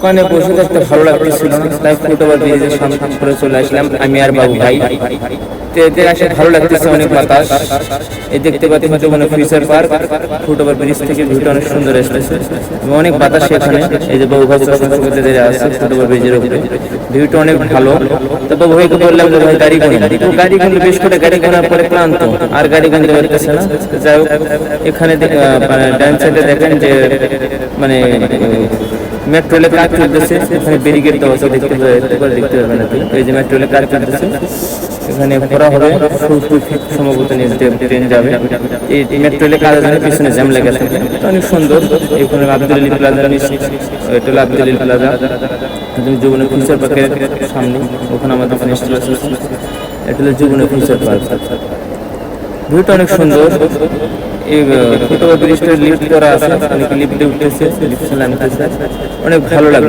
ওখানে বসে থাকতে ভালো লাগতেছিল তাই ফুটওভার ব্রিজের সামনে করে চলে আসলাম, আমি আর বাবু ভাই। তো এতে আসে ভালো লাগতেছে অনেক বাতাস। এই দেখতে পাচ্ছি হচ্ছে মানে ফিউচার পার্ক ফুটওভার ব্রিজ থেকে ভিউটা অনেক সুন্দর আসতেছে। অনেক বাতাস এখানে, এই যে বাবু ভাই চোখে আছে ফুটওভার ব্রিজের উপরে। ভিউটা অনেক ভালো। তো বাবু ভাইকে বললাম যে ভাই, গাড়ি কিনে। তো গাড়ি কিনলে বেশ করে গাড়ি কেনার পরে ক্লান্ত, আর গাড়ি কিনতে পারতেছে না। যাই হোক, এখানে মানে ডান সাইডে দেখেন যে মানে মেট্রো রেলের কাজ চলতেছে এখানে ব্যারিকেড দেওয়া আছে দেখতে পাবে দেখতে পাবে পাবেন আপনি এই যে মেট্রো রেলের কাজ চলতেছে এখানে ভরা হবে সম্ভবত নিয়ে ট্রেন যাবে, এই মেট্রো রেলের কাজের জন্য পিছনে জ্যাম লেগে থাকে অনেক সুন্দর। এখানে আব্দুল আলী প্লাজা এটা হলো আব্দুল আলী প্লাজা তুমি জীবনের ফিউচার পার্কের সামনে, ওখানে আমাদের ওখানে আছে। এটা হলো জীবনের ফিউচার পার্ক ভিউটা অনেক সুন্দর। এই ফুটওভার ব্রিজটা লিফট করা আছে অনেকে লিফটে উঠতেছে লিফট অনেক ভালো লাগল।